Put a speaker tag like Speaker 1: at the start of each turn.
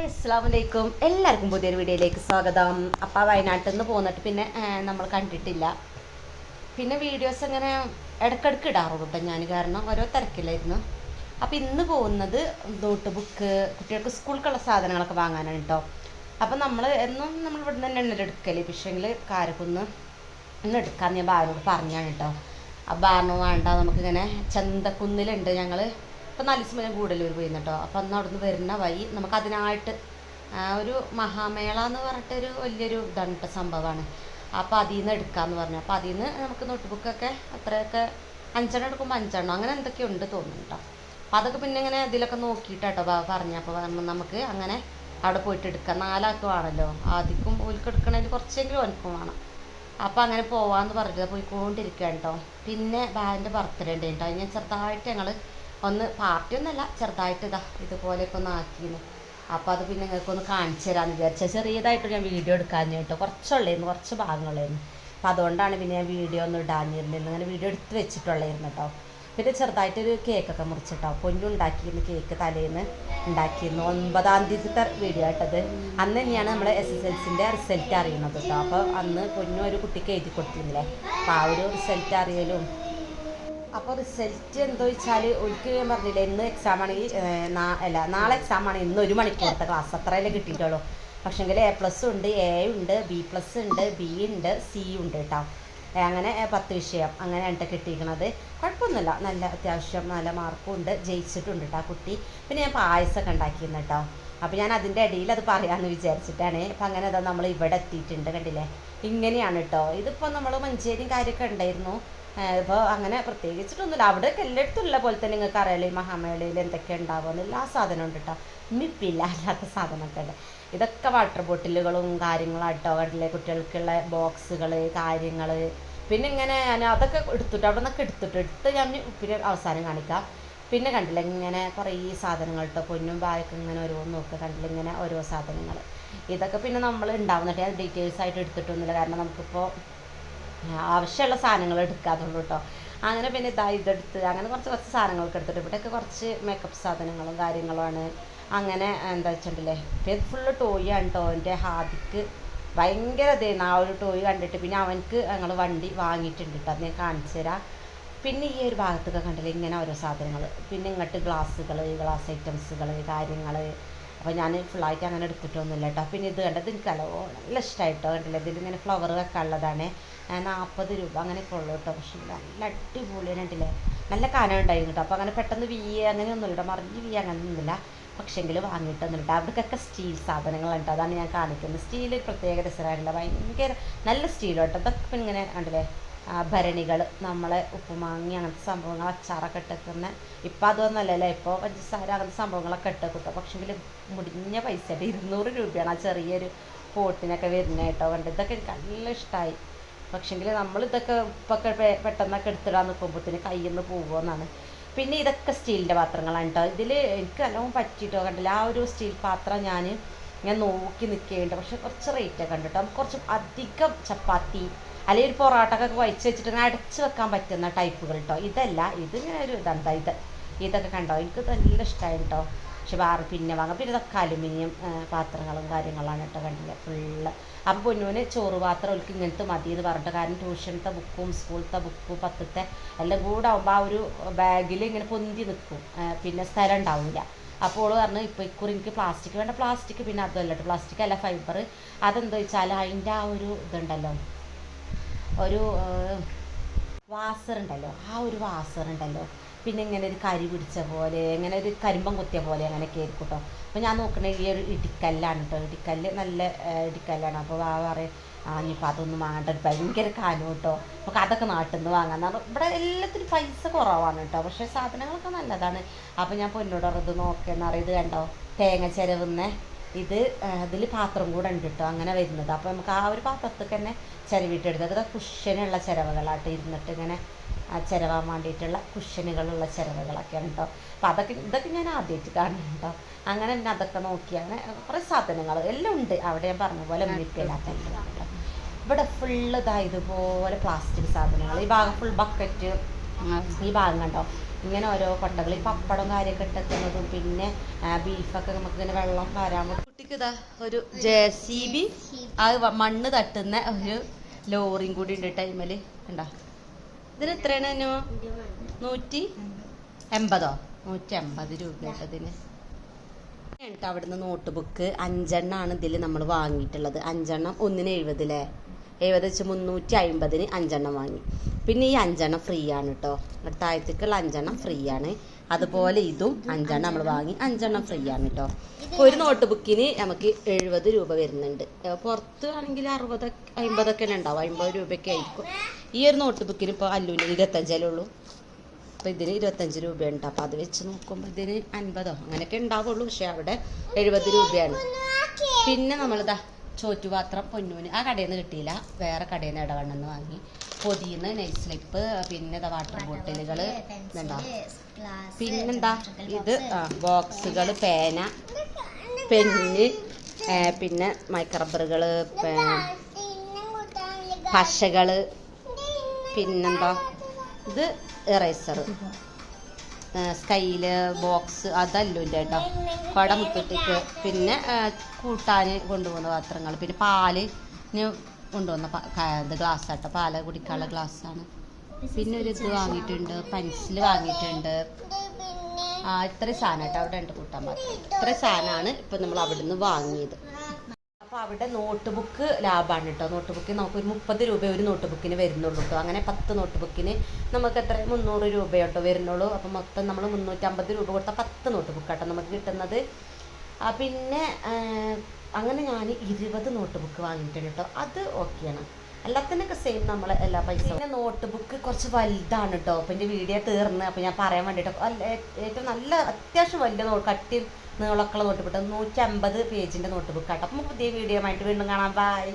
Speaker 1: Hi അസ്സാം വലൈക്കും എല്ലാവർക്കും പുതിയൊരു വീഡിയോയിലേക്ക് സ്വാഗതം. അപ്പം വയനാട്ടിൽ നിന്ന് പോന്നിട്ട് പിന്നെ നമ്മൾ കണ്ടിട്ടില്ല. പിന്നെ വീഡിയോസ് അങ്ങനെ ഇടക്കിടക്ക് ഇടാറുള്ളൂ കേട്ടോ ഞാൻ കാരണം ഓരോ തിരക്കിലായിരുന്നു. അപ്പം ഇന്ന് പോകുന്നത് നോട്ട് ബുക്ക് കുട്ടികൾക്ക് സ്കൂൾക്കുള്ള സാധനങ്ങളൊക്കെ വാങ്ങാനാണ് കേട്ടോ അപ്പം നമ്മൾ എന്നും നമ്മൾ ഇവിടെ നിന്ന് തന്നെ എടുക്കൽ. പക്ഷേങ്കിൽ കാരക്കുന്ന് ഇന്ന് എടുക്കാമെന്ന് ഞാൻ ബാറിനോട് പറഞ്ഞാണ് കേട്ടോ ആ ബാറിന് വേണ്ട നമുക്കിങ്ങനെ ചന്തക്കുന്നിലുണ്ട് ഞങ്ങൾ ഇപ്പം നാല് ദിവസം കൂടുതൽ കൂടുതലൂർ പോയിരുന്നു കേട്ടോ അപ്പം അന്ന് അവിടുന്ന് വരുന്ന വഴി നമുക്ക് അതിനായിട്ട് ഒരു മഹാമേള എന്ന് പറഞ്ഞിട്ടൊരു വലിയൊരു ഇതാണ് കേട്ടോ സംഭവമാണ്. അപ്പോൾ അതിൽ നിന്ന് എടുക്കാമെന്ന് പറഞ്ഞു. അപ്പോൾ അതിൽ നിന്ന് നമുക്ക് നോട്ട് ബുക്കൊക്കെ അത്രയൊക്കെ അഞ്ചെണ്ണം എടുക്കുമ്പോൾ അഞ്ചെണ്ണം. അങ്ങനെ എന്തൊക്കെയോ ഉണ്ട് തോന്നുന്നു കേട്ടോ അപ്പം അതൊക്കെ പിന്നെ ഇങ്ങനെ ഇതിലൊക്കെ നോക്കിയിട്ടാട്ടോ പറഞ്ഞു. നമുക്ക് അങ്ങനെ അവിടെ പോയിട്ട് എടുക്കാം. നാലാക്കുവാണല്ലോ. ആദ്യക്കും ഓൽക്ക് എടുക്കണതിൽ കുറച്ചെങ്കിലും ഓനക്കും വേണം. അപ്പോൾ അങ്ങനെ പോവാന്ന് പറഞ്ഞിട്ട് പോയിക്കൊണ്ടിരിക്കുകയാണ് കേട്ടോ പിന്നെ ബാലിന്റെ ബർത്ത്ഡേ ഉണ്ട് കേട്ടോ ഞാൻ ചെറുതായിട്ട് ഞങ്ങൾ ഒന്ന് പാർട്ടി ഒന്നല്ല ചെറുതായിട്ട് ഇതാ ഇതുപോലെയൊക്കെ ഒന്ന് ആക്കിയിരുന്നു അപ്പോൾ അത് പിന്നെ നിങ്ങൾക്ക് ഒന്ന് കാണിച്ചു തരാമെന്ന് വിചാരിച്ചു. ചെറിയതായിട്ട് ഞാൻ വീഡിയോ എടുക്കാഞ്ഞു കേട്ടോ. കുറച്ചുള്ളായിരുന്നു കുറച്ച് ഭാഗങ്ങളായിരുന്നു അപ്പോൾ അതുകൊണ്ടാണ് പിന്നെ ഞാൻ വീഡിയോ ഒന്നും ഇടാഞ്ഞിരുന്നില്ല അങ്ങനെ വീഡിയോ എടുത്ത് വെച്ചിട്ടുള്ളായിരുന്നു കേട്ടോ. പിന്നെ ചെറുതായിട്ടൊരു കേക്കൊക്കെ മുറിച്ചിട്ടോ പൊന്നുണ്ടാക്കിയിരുന്നു കേക്ക് തലേന്ന് ഉണ്ടാക്കിയിരുന്നു. ഒൻപതാം തീയതിത്തെ വീഡിയോ ആയിട്ടത് അന്ന് തന്നെയാണ് നമ്മളെ എസ് എസ് എൽ സിന്റെ റിസൾട്ട് അറിയുന്നത് കേട്ടോ. അപ്പോൾ അന്ന് പൊന്നു ഒരു കുട്ടിക്ക് എഴുതി കൊടുത്തിരുന്നില്ലേ? അപ്പോൾ ആ ഒരു റിസൾട്ട് അറിയലും അപ്പോൾ റിസൾട്ട് എന്താ വെച്ചാൽ ഒരിക്കൽ ഞാൻ പറഞ്ഞില്ല ഇന്ന് എക്സാമാണ് ആണെങ്കിൽ അല്ല നാളെ എക്സാമാണ് ഇന്ന് ഒരു മണിക്കൂറത്തെ ക്ലാസ് അത്രയല്ലേ കിട്ടിയിട്ടുള്ളൂ. പക്ഷേങ്കിൽ എ പ്ലസ് ഉണ്ട് എ ഉണ്ട് ബി പ്ലസ് ഉണ്ട് ബി ഉണ്ട് സി ഉണ്ട് കേട്ടോ അങ്ങനെ പത്ത് വിഷയം അങ്ങനെയാണ് ട്ടോ കിട്ടിയിരിക്കണത്. കുഴപ്പമൊന്നുമില്ല. നല്ല അത്യാവശ്യം നല്ല മാർക്കും ഉണ്ട്. ജയിച്ചിട്ടുണ്ട് കേട്ടോ കുട്ടി. പിന്നെ ഞാൻ പായസമൊക്കെ ഉണ്ടാക്കിയിരുന്നു കേട്ടോ അപ്പോൾ ഞാൻ അതിന്റെ ഇടയിൽ അത് പറയാമെന്ന് വിചാരിച്ചിട്ടാണ്. അപ്പം അങ്ങനെ അതാ നമ്മൾ ഇവിടെ എത്തിയിട്ടുണ്ട് കണ്ടില്ലേ? ഇങ്ങനെയാണ് കേട്ടോ ഇതിപ്പോൾ നമ്മൾ മഞ്ചേരിയും കാര്യമൊക്കെ ഉണ്ടായിരുന്നു. ഇപ്പോൾ അങ്ങനെ പ്രത്യേകിച്ചിട്ടൊന്നുമില്ല. അവിടെയൊക്കെ എല്ലായിടത്തും ഉള്ള പോലെ തന്നെ നിങ്ങൾക്ക് അറിയാലോ ഈ മഹാമേളയിൽ എന്തൊക്കെ ഉണ്ടാവുമെന്ന് എല്ലാ സാധനവും ഉണ്ട് കേട്ടോ മിപ്പില്ല അല്ലാത്ത സാധനമൊക്കെ ഉണ്ട്. ഇതൊക്കെ വാട്ടർ ബോട്ടിലുകളും കാര്യങ്ങളാട്ടോ കണ്ടില്ലേ കുട്ടികൾക്കുള്ള ബോക്സുകൾ കാര്യങ്ങൾ പിന്നെ ഇങ്ങനെ ഞാൻ അതൊക്കെ എടുത്തിട്ട് അവിടെ നിന്നൊക്കെ എടുത്തിട്ട് എടുത്ത് ഞാൻ പിന്നെ അവസാനം കാണിക്കാം. പിന്നെ കണ്ടില്ല ഇങ്ങനെ കുറേ സാധനങ്ങൾ കേട്ടോ പൊന്നും ബായൊക്കെ ഇങ്ങനെ ഓരോന്ന് നോക്കുക. കണ്ടില്ല ഇങ്ങനെ ഓരോ സാധനങ്ങൾ. ഇതൊക്കെ പിന്നെ നമ്മൾ ഉണ്ടാവുന്നിട്ട് ഡീറ്റെയിൽസ് ആയിട്ട് എടുത്തിട്ടൊന്നുമില്ല. കാരണം നമുക്കിപ്പോൾ ആവശ്യമുള്ള സാധനങ്ങൾ എടുക്കാതുള്ളൂ കേട്ടോ. അങ്ങനെ പിന്നെ ഇതാ ഇതെടുത്ത് അങ്ങനെ കുറച്ച് കുറച്ച് സാധനങ്ങളൊക്കെ എടുത്തിട്ട് ഇവിടെയൊക്കെ കുറച്ച് മേക്കപ്പ് സാധനങ്ങളും കാര്യങ്ങളുമാണ്. അങ്ങനെ എന്താ വെച്ചിട്ടുണ്ടല്ലേ? ഇത് ഫുള്ള് ടോയാണ് കേട്ടോ എന്റെ ഹാദിക്ക് ഭയങ്കര ഇതായിരുന്നു ആ ഒരു ടോയ് കണ്ടിട്ട് പിന്നെ അവനക്ക് ഞങ്ങൾ വണ്ടി വാങ്ങിയിട്ടുണ്ട് കേട്ടോ അത് ഞാൻ കാണിച്ചു തരാം. പിന്നെ ഈ ഒരു ഭാഗത്തൊക്കെ കണ്ടില്ലേ? ഇങ്ങനെ ഓരോ സാധനങ്ങൾ പിന്നെ ഇങ്ങോട്ട് ഗ്ലാസ്സുകൾ ഗ്ലാസ് ഐറ്റംസുകൾ കാര്യങ്ങൾ അപ്പോൾ ഞാൻ ഫുള്ളായിട്ട് അങ്ങനെ എടുത്തിട്ടൊന്നുമില്ല കേട്ടോ പിന്നെ ഇത് കണ്ടത് എനിക്ക് നല്ല ഇഷ്ടമായിട്ടോ കണ്ടില്ലേ. ഇതിൽ ഇങ്ങനെ ഫ്ലവർ വെക്കാനുള്ളതാണ്. നാൽപ്പത് രൂപ അങ്ങനെയൊക്കെ കൊള്ളു കേട്ടോ പക്ഷെ നല്ല അടിപൊളിയാണ് കണ്ടില്ലേ? നല്ല കനം ഉണ്ടായിരുന്നു കേട്ടോ അപ്പോൾ അങ്ങനെ പെട്ടെന്ന് വീയ അങ്ങനെയൊന്നുമില്ല കേട്ടോ മറിഞ്ഞ് വീയ അങ്ങനെയൊന്നുമില്ല. പക്ഷെങ്കിൽ വാങ്ങിയിട്ടൊന്നുമില്ല അവിടേക്കൊക്കെ സ്റ്റീൽ സാധനങ്ങളുണ്ട് അതാണ് ഞാൻ കാണിക്കുന്നത്. സ്റ്റീൽ പ്രത്യേക രസമായിട്ടുള്ള ഭയങ്കര നല്ല സ്റ്റീൽ കേട്ടോ ഇതൊക്കെ ഇങ്ങനെ കണ്ടില്ലേ? ഭരണികൾ നമ്മളെ ഉപ്പുമാങ്ങി അങ്ങനത്തെ സംഭവങ്ങൾ അച്ചാറൊക്കെ ഇട്ടേക്കുന്ന. ഇപ്പം അതൊന്നല്ലല്ലേ? ഇപ്പോൾ പഞ്ചസാര അങ്ങനത്തെ സംഭവങ്ങളൊക്കെ ഇട്ടേക്കുട്ടോ. പക്ഷെങ്കിൽ മുടിഞ്ഞ പൈസയുടെ ഇരുന്നൂറ് രൂപയാണ് ആ ചെറിയൊരു പോട്ടിനൊക്കെ വരുന്നത് കേട്ടോ. കണ്ട് ഇതൊക്കെ എനിക്ക് നല്ല ഇഷ്ടമായി പക്ഷെങ്കിൽ ഉപ്പൊക്കെ പെ- പെട്ടെന്നൊക്കെ എടുത്തിടാൻ നിൽക്കുമ്പോഴത്തേന് കയ്യിൽ നിന്ന് പോകുമെന്നാണ് പിന്നെ ഇതൊക്കെ സ്റ്റീലിന്റെ പാത്രങ്ങളാണ് കേട്ടോ. ഇതിൽ എനിക്ക് നല്ലോണം പറ്റിയിട്ടോ കണ്ടില്ല? ആ ഒരു സ്റ്റീൽ പാത്രം ഞാൻ ഞാൻ നോക്കി നിൽക്കേണ്ട പക്ഷെ കുറച്ച് റേറ്റ് ഒക്കെ ഉണ്ട് നമുക്ക് കുറച്ച് അധികം ചപ്പാത്തി അല്ലെങ്കിൽ ഒരു പൊറോട്ടൊക്കെ വഴിച്ച് വെച്ചിട്ട് ഇങ്ങനെ അടച്ച് വെക്കാൻ പറ്റുന്ന ടൈപ്പുകൾ കേട്ടോ ഇതല്ല. ഇത് ഇങ്ങനെ ഒരു ഇതെന്താ ഇത്. ഇതൊക്കെ കണ്ടോ? എനിക്ക് നല്ല ഇഷ്ടമായി കേട്ടോ പക്ഷെ വേറെ പിന്നെ വാങ്ങാം. പിന്നെ ഇതൊക്കെ അലുമിനിയം പാത്രങ്ങളും കാര്യങ്ങളാണ് കേട്ടോ കണ്ടില്ല. ഫുള്ള് അപ്പോൾ പൊന്നൂന് ചോറ് പാത്രം അവൾക്ക് ഇങ്ങനത്തെ മതി എന്ന് പറഞ്ഞിട്ട് കാരണം ട്യൂഷനത്തെ ബുക്കും സ്കൂളത്തെ ബുക്കും പത്തത്തെ എല്ലാം കൂടെ ആകുമ്പോൾ ആ ഒരു ബാഗിൽ ഇങ്ങനെ പൊന്തി നിൽക്കും പിന്നെ സ്ഥലം ഉണ്ടാവില്ല അപ്പോൾ ഓൾ പറഞ്ഞു ഇപ്പോൾ ഇക്കുറി എനിക്ക് പ്ലാസ്റ്റിക് വേണ്ട പ്ലാസ്റ്റിക് പിന്നെ അതല്ല കേട്ടോ പ്ലാസ്റ്റിക് അല്ല ഫൈബർ അതെന്താ വെച്ചാൽ അതിന്റെ ആ ഒരു ഇതുണ്ടല്ലോ ഒരു വാസർ ഉണ്ടല്ലോ ആ ഒരു വാസർ ഉണ്ടല്ലോ. പിന്നെ ഇങ്ങനെ ഒരു കരി പിടിച്ച പോലെ ഇങ്ങനെ ഒരു കരിമ്പം കുത്തിയ പോലെ അങ്ങനെയൊക്കെ ആയിരിക്കും കേട്ടോ അപ്പോൾ ഞാൻ നോക്കണേ ഈ ഒരു ഇടിക്കല്ലാണ് കേട്ടോ ഇടിക്കല്ല് നല്ല ഇടിക്കല്ലാണ്. അപ്പോൾ ആ പറയും ആ ഇനിയിപ്പോൾ അതൊന്നും വാങ്ങണ്ട. ഒരു ഭയങ്കര കാലം കേട്ടോ. നമുക്ക് അതൊക്കെ നാട്ടിൽ നിന്ന് വാങ്ങാൻ ഇവിടെ എല്ലാത്തിനും പൈസ കുറവാണ് കേട്ടോ. പക്ഷേ സാധനങ്ങളൊക്കെ നല്ലതാണ്. അപ്പോൾ ഞാൻ പൊന്നോട് ഇത് നോക്കിയെന്ന് അറിയത് ഇത് കണ്ടോ? തേങ്ങ ചിരവുന്ന. ഇത് ഇതിൽ പാത്രം കൂടെ ഉണ്ട് കേട്ടോ. അങ്ങനെ വരുന്നത്. അപ്പോൾ നമുക്ക് ആ ഒരു പാത്രത്തിൽ തന്നെ ചിരവിട്ടെടുത്ത് അതൊക്കെ കുഷ്യനുള്ള ചിരവകളാട്ടോ. ഇരുന്നിട്ട് ഇങ്ങനെ ആ ചിരവാൻ വേണ്ടിയിട്ടുള്ള കുഷ്യനുകളുള്ള ചിരവകളൊക്കെയാണ് കേട്ടോ. അപ്പോൾ അതൊക്കെ ഇതൊക്കെ ഞാൻ ആദ്യമായിട്ട് കാണുന്നു കേട്ടോ. അങ്ങനെ തന്നെ അതൊക്കെ നോക്കിയാണ്. കുറേ സാധനങ്ങൾ എല്ലാം ഉണ്ട്. അവിടെ ഞാൻ പറഞ്ഞ പോലെ മിപ്പില്ലാത്ത ഇവിടെ ഫുള്ള് ഇതാ ഇതുപോലെ പ്ലാസ്റ്റിക് സാധനങ്ങൾ. ഈ ഭാഗം ഫുൾ ബക്കറ്റ് ഈ ഭാഗം കണ്ടോ? ഇങ്ങനെ ഓരോ കൊട്ടകൾ ഈ പപ്പടം കാര്യമൊക്കെ ഇട്ടെത്തുന്നതും പിന്നെ ബീഫൊക്കെ നമുക്ക് ഇങ്ങനെ വെള്ളം വരാൻ കുട്ടിക്ക് ഇതാ ഒരു ജെ സി ബി മണ്ണ് തട്ടുന്ന ഒരു ലോറിയും കൂടി ഉണ്ട് ടൈമിൽ ഉണ്ടോ ഇതിന് എത്രയാണ് അനു നൂറ്റി എൺപതോ? നൂറ്റി എൺപത് രൂപ ഇതിന്. എന്നിട്ട് അവിടുന്ന് നോട്ട് ബുക്ക് അഞ്ചെണ്ണാണ് ഇതിൽ നമ്മൾ വാങ്ങിയിട്ടുള്ളത്. അഞ്ചെണ്ണം ഒന്നിന് എഴുപതിലേ? വെച്ച് മുന്നൂറ്റി അമ്പതിന് അഞ്ചെണ്ണം വാങ്ങി. പിന്നെ ഈ അഞ്ചെണ്ണം ഫ്രീ ആണ് കേട്ടോ താഴത്തേക്കുള്ള അഞ്ചെണ്ണം ഫ്രീ ആണ്. അതുപോലെ ഇതും അഞ്ചെണ്ണം നമ്മൾ വാങ്ങി. അഞ്ചെണ്ണം ഫ്രീ ആണ് കേട്ടോ ഒരു നോട്ട് ബുക്കിന് നമുക്ക് എഴുപത് രൂപ വരുന്നുണ്ട്. പുറത്ത് ആണെങ്കിൽ അറുപത് അമ്പതൊക്കെ ഉണ്ടാവും. അമ്പത് രൂപയൊക്കെ ആയിരിക്കും. ഈ ഒരു നോട്ട് ബുക്കിന് ഇപ്പോൾ അല്ലൂന് ഇരുപത്തഞ്ചല്ലേ ഉള്ളൂ. അപ്പോൾ ഇതിന് ഇരുപത്തഞ്ച് രൂപയുണ്ട്. അപ്പോൾ അത് വെച്ച് നോക്കുമ്പോൾ ഇതിന് അൻപതോ അങ്ങനെയൊക്കെ ഉണ്ടാവുള്ളൂ. പക്ഷേ അവിടെ എഴുപത് രൂപയാണ്. പിന്നെ നമ്മളിതാ ചോറ്റുപാത്രം പൊന്നൂന്. ആ കടയിൽ നിന്ന് കിട്ടിയില്ല. വേറെ കടയിൽ നിന്ന് ഇടവണ്ണെന്ന് വാങ്ങി. പൊതിയുന്ന നെയ് സ്ലിപ്പ് പിന്നെ വാട്ടർ ബോട്ടിലുകൾ ഇതുണ്ടോ പിന്നെന്താ? ഇത് ബോക്സുകൾ പേന പെന്ന് പിന്നെ മൈക്രബറുകൾ പശകൾ പിന്നെന്താ? ഇത് എറേസർ സ്കൈൽ ബോക്സ് അതല്ലോ ഇല്ല കേട്ടോ. കുട പിന്നെ കൂട്ടാൻ കൊണ്ടുപോകുന്ന പാത്രങ്ങൾ. പിന്നെ പാൽ കൊണ്ടുവന്ന ഇത് ഗ്ലാസ് ആട്ടോ. പാൽ കുടിക്കാനുള്ള ഗ്ലാസ്സാണ് പിന്നെ ഒരു ഇത് വാങ്ങിയിട്ടുണ്ട്. പെൻസിൽ വാങ്ങിയിട്ടുണ്ട്. ആ ഇത്രയും സാധനം കേട്ടോ അവിടെ ഉണ്ട് കൂട്ടാൻ പാത്രം. ഇത്രയും സാധനമാണ് ഇപ്പം നമ്മൾ അവിടെ നിന്ന് വാങ്ങിയത്. അപ്പോൾ അവിടെ നോട്ട് ബുക്ക് ലാഭമാണ് കേട്ടോ നോട്ട് ബുക്കിന് നമുക്ക് ഒരു മുപ്പത് രൂപ ഒരു നോട്ട് ബുക്കിന് വരുന്നുള്ളൂ കേട്ടോ അങ്ങനെ പത്ത് നോട്ട് ബുക്കിന് നമുക്ക് എത്ര? മുന്നൂറ് രൂപ കേട്ടോ വരുന്നുള്ളൂ. അപ്പോൾ മൊത്തം നമ്മൾ മുന്നൂറ്റമ്പത് രൂപ കൊടുത്താൽ പത്ത് നോട്ട് ബുക്ക് കേട്ടോ നമുക്ക് കിട്ടുന്നത്. പിന്നെ അങ്ങനെ ഞാൻ ഇരുപത് നോട്ട് ബുക്ക് വാങ്ങിയിട്ടുണ്ട് കേട്ടോ അത് ഓക്കെയാണ് എല്ലാത്തിനൊക്കെ സെയിം നമ്മൾ എല്ലാ പൈസ പിന്നെ നോട്ട് ബുക്ക് കുറച്ച് വലുതാണ് കേട്ടോ അപ്പം എന്റെ വീഡിയോ തീർന്ന്. അപ്പം ഞാൻ പറയാൻ വേണ്ടിയിട്ട് ഏറ്റവും നല്ല അത്യാവശ്യം വലിയ നോ കട്ടി നീളക്കുള്ള നോട്ട് ബുക്ക് നൂറ്റമ്പത് പേജിന്റെ നോട്ട് ബുക്ക് കേട്ടോ അപ്പോൾ നമുക്ക് പുതിയ വീഡിയോ ആയിട്ട് വീണ്ടും കാണാം. ബൈ